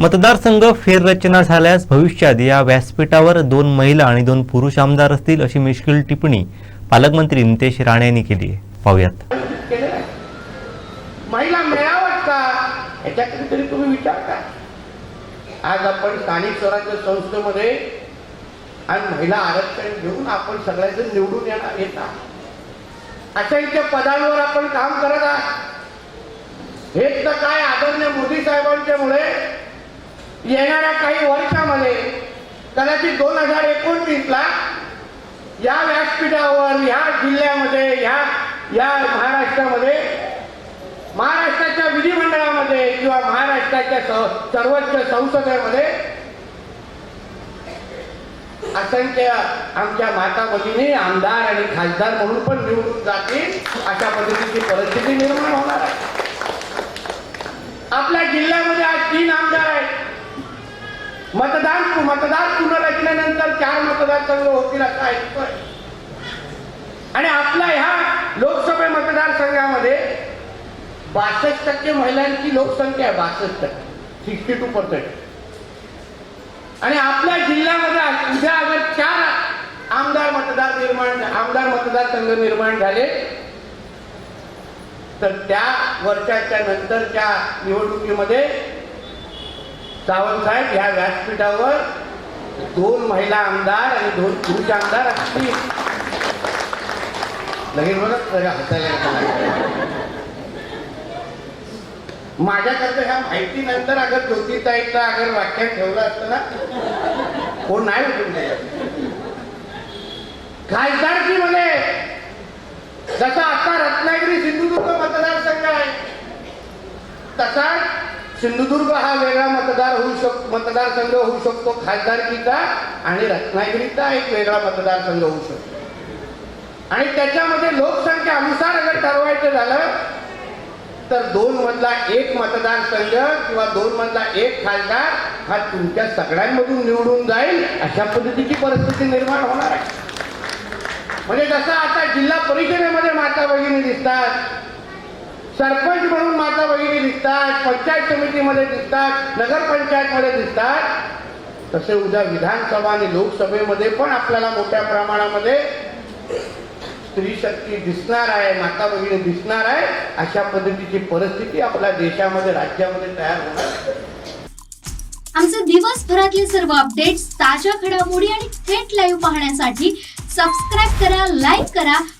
मतदारसंघ फेररचना झाल्यास भविष्यात या व्यासपीठावर दोन महिला आणि दोन पुरुष आमदार असतील अशी मिश्किल टिप्पणी पालकमंत्री नितेश राणे यांनी केली आहे. पाहूयात. महिला मिळावत का? याच्याकडे तरी तुम्ही विचार करा. आज आपण स्थानिक स्वराज्य संस्थेमध्ये आणि महिला आरक्षण घेऊन आपण सगळ्याजण निवडून येणार येत अशा पदांवर आपण काम करत आहात. हेच तर काय आदरणीय मोदी साहेबांच्यामुळे मुळे येणाऱ्या काही वर्षामध्ये कदाचित दोन हजार एकोणतीसला या व्यासपीठावर या जिल्ह्यामध्ये ह्या या महाराष्ट्रामध्ये महाराष्ट्राच्या विधिमंडळामध्ये किंवा महाराष्ट्राच्या सर्वोच्च संसदेमध्ये असंख्य आमच्या माता भगिनी आमदार आणि खासदार म्हणून पण निवडून जातील अशा पद्धतीची परिस्थिती निर्माण होणार आहे आपल्या जिल्ह्यामध्ये आज तीन आमदार आहेत मतदान मतदार पुनर्रचनेनंतर चार मतदारसंघ होतील असं ऐकतोय आणि आपला ह्या लोकसभे मतदारसंघामध्ये बासष्ट टक्के महिलांची लोकसंख्या आहे बासष्ट टक्के. सिक्स्टी टू पर्सेंट आणि आपल्या जिल्ह्यामध्ये उद्या अगर चार आमदार मतदार निर्माण आमदार मतदारसंघ निर्माण झाले तर त्या वर्षाच्या नंतरच्या निवडणुकीमध्ये सावंतसाहेब या व्यासपीठावर दोन महिला आमदार आणि दोन पुरुष आमदार असतील. लगेच बघत हसायला माझ्याकडे ह्या माहिती नंतर अगर ज्योतिताईचा अगर वाक्यात ठेवलं असतं ना कोण नाही उठून म्हणे. जसा आता रत्नागिरी सिंधुदुर्ग मतदारसंघ आहे तसा सिंधुदुर्ग हा वेगळा मतदार होऊ शकतो मतदारसंघ होऊ शकतो. खासदारकीचा आणि रत्नागिरीचा एक वेगळा मतदारसंघ होऊ शकतो. आणि त्याच्यामध्ये लोकसंख्या अनुसार अगर ठरवायचं झालं तर दोन मधला एक मतदारसंघ किंवा दोन मधला एक खासदार हा तुमच्या सगळ्यांमधून निवडून जाईल. अशा पद्धतीची परिस्थिती निर्माण होणार आहे. म्हणजे जसं आता जिल्हा परिषदेमध्ये माता भगिनी दिसतात सरपंच म्हणून माता भगिनी दिसतात पंचायत समितीमध्ये दिसतात नगरपंचायतमध्ये दिसतात. तसे उद्या विधानसभा आणि लोकसभेमध्ये पण आपल्याला मोठ्या प्रमाणामध्ये स्त्री शक्ती दिसणार आहे माता भगिनी दिसणार आहे अशा पद्धतीची परिस्थिती आपल्या देशामध्ये राज्यामध्ये तयार होणार. आमचे दिवसभरातले सर्व अपडेट्स ताज्या घडामोडी आणि थेट लाईव्ह पाहण्यासाठी सबस्क्राईब करा लाईक करा